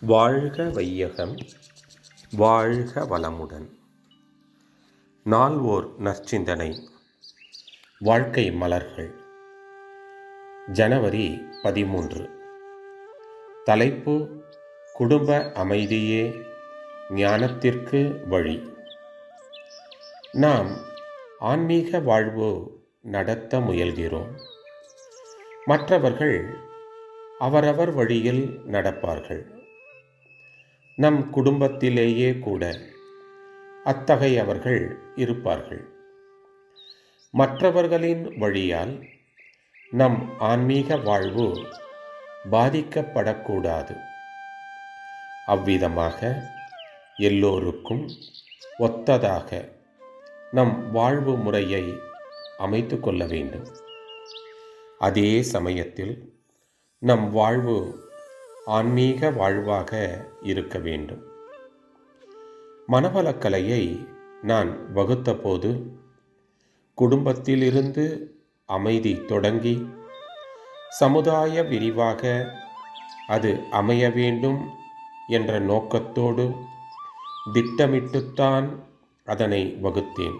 வாழ்க வையகம் வாழ்க வளமுடன். நால்வோர் நற்சிந்தனை வாழ்க்கை மலர்கள். ஜனவரி பதிமூன்று. தலைப்பு குடும்ப அமைதியே ஞானத்திற்கு வழி. நாம் ஆன்மீக வாழ்வு நடத்த முயல்கிறோம். மற்றவர்கள் அவரவர் வழியில் நடப்பார்கள். நம் குடும்பத்திலேயே கூட அத்தகையவர்கள் இருப்பார்கள். மற்றவர்களின் வழியால் நம் ஆன்மீக வாழ்வு பாதிக்கப்படக்கூடாது. அவ்விதமாக எல்லோருக்கும் ஒத்ததாக நம் வாழ்வு முறையை அமைத்து கொள்ள வேண்டும். அதே சமயத்தில் நம் வாழ்வு ஆன்மீக வாழ்வாக இருக்க வேண்டும். மனவளக்கலையை நான் வகுத்தபோது குடும்பத்திலிருந்து அமைதி தொடங்கி சமுதாய விரிவாக அது அமைய வேண்டும் என்ற நோக்கத்தோடு திட்டமிட்டுத்தான் அதனை வகுத்தேன்.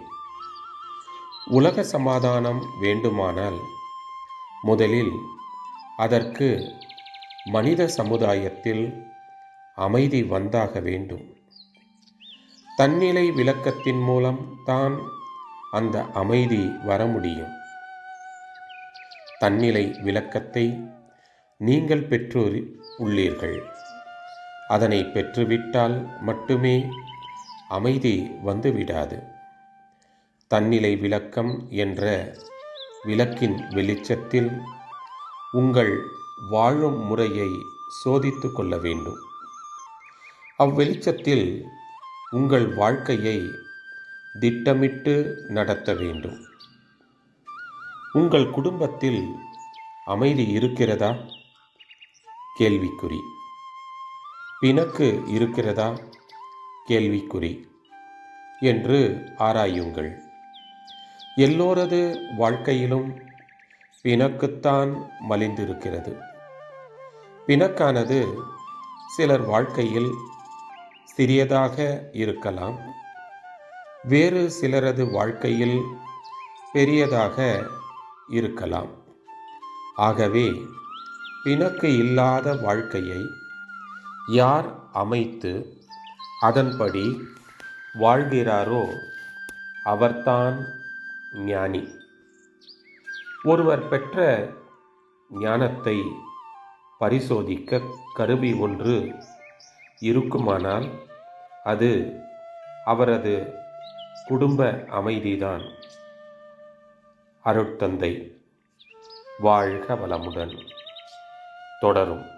உலக சமாதானம் வேண்டுமானால் முதலில் அதற்கு மனித சமுதாயத்தில் அமைதி வந்தாக வேண்டும். தன்னிலை விளக்கத்தின் மூலம் தான் அந்த அமைதி வர முடியும். தன்னிலை விளக்கத்தை நீங்கள் பெற்று உள்ளீர்கள். அதனை பெற்றுவிட்டால் மட்டுமே அமைதி வந்துவிடாது. தன்னிலை விளக்கம் என்ற விளக்கின் வெளிச்சத்தில் உங்கள் வாழும் முறையை சோதித்து கொள்ள வேண்டும். அவ்வெளிச்சத்தில் உங்கள் வாழ்க்கையை திட்டமிட்டு நடத்த வேண்டும். உங்கள் குடும்பத்தில் அமைதி இருக்கிறதா? கேள்விக்குறி. பிணக்கு இருக்கிறதா? கேள்விக்குறி என்று ஆராயுங்கள். எல்லோரது வாழ்க்கையிலும் பிணக்குத்தான் மலிந்திருக்கிறது. பிணக்கானது சிலர் வாழ்க்கையில் சிறியதாக இருக்கலாம். வேறு சிலரது வாழ்க்கையில் பெரியதாக இருக்கலாம். ஆகவே பிணக்கு இல்லாத வாழ்க்கையை யார் அமைத்து அதன்படி வாழ்கிறாரோ அவர்தான் ஞானி. ஒருவர் பெற்ற ஞானத்தை பரிசோதிக்க கருவி ஒன்று இருக்குமானால் அது அவரது குடும்ப அமைதிதான். அருட்தந்தை வாழ்க வளமுடன். தொடரும்.